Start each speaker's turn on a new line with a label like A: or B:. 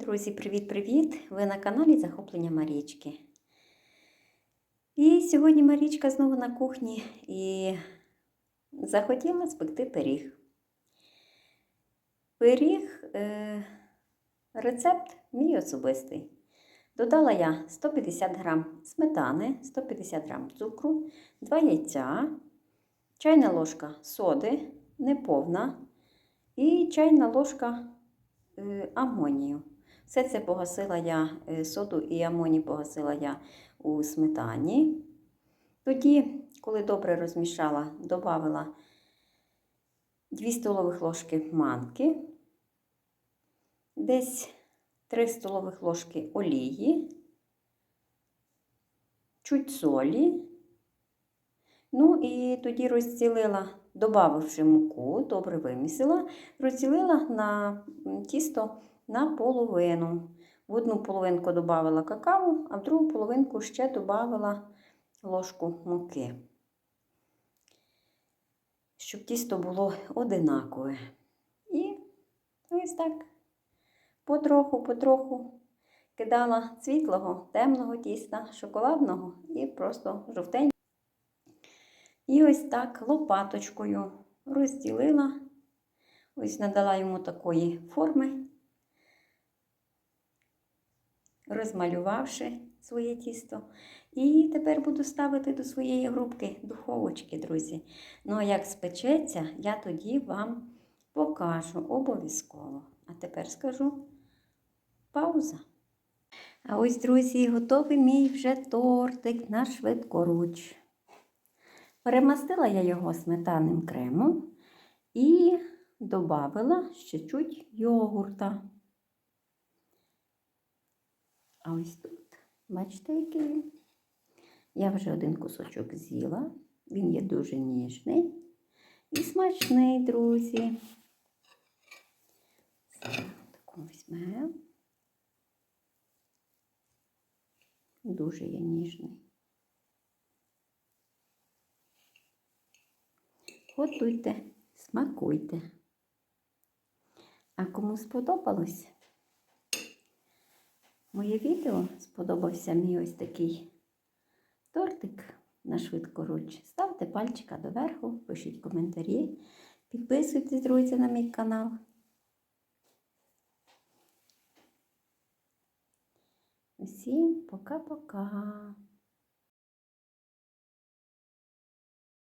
A: Друзі, привіт-привіт! Ви на каналі Захоплення Марічки. І сьогодні Марічка знову на кухні і захотіла спекти пиріг. Пиріг, е, рецепт мій особистий. Додала я 150 г сметани, 150 г цукру, 2 яйця, чайна ложка соди, неповна, і чайна ложка е, амонію. Все це погасила я е, соду і амоній погасила я у сметані. Тоді, коли добре розмішала, додала 2 столових ложки манки, десь 3 столових ложки олії, чуть солі. Ну і тоді розділила, додавши муку, добре вимісила, розділила на тісто на половину. В одну половинку додала какао, а в другу половинку ще додала ложку муки, щоб тісто було одинакове. І ось так потроху-потроху кидала світлого, темного тіста, шоколадного і просто жовтенького. І ось так лопаточкою розділила, ось надала йому такої форми, розмалювавши своє тісто. І тепер буду ставити до своєї грубки духовочки, друзі. Ну, а як спечеться, я тоді вам покажу обов'язково. А тепер скажу пауза. А ось, друзі, готовий мій вже тортик на швидкоруч. Перемастила я його сметанним кремом і додала ще чуть йогурта. А ось тут, бачите, який він? Я вже один кусочок з'їла. Він є дуже ніжний і смачний, друзі. Таку візьмемо. Дуже є ніжний. Готуйте, смакуйте. А кому сподобалось моє відео, сподобався мій ось такий тортик на швидкоруч, ставте пальчика доверху, пишіть коментарі, підписуйтесь, друзі, на мій канал. Усім пока-пока.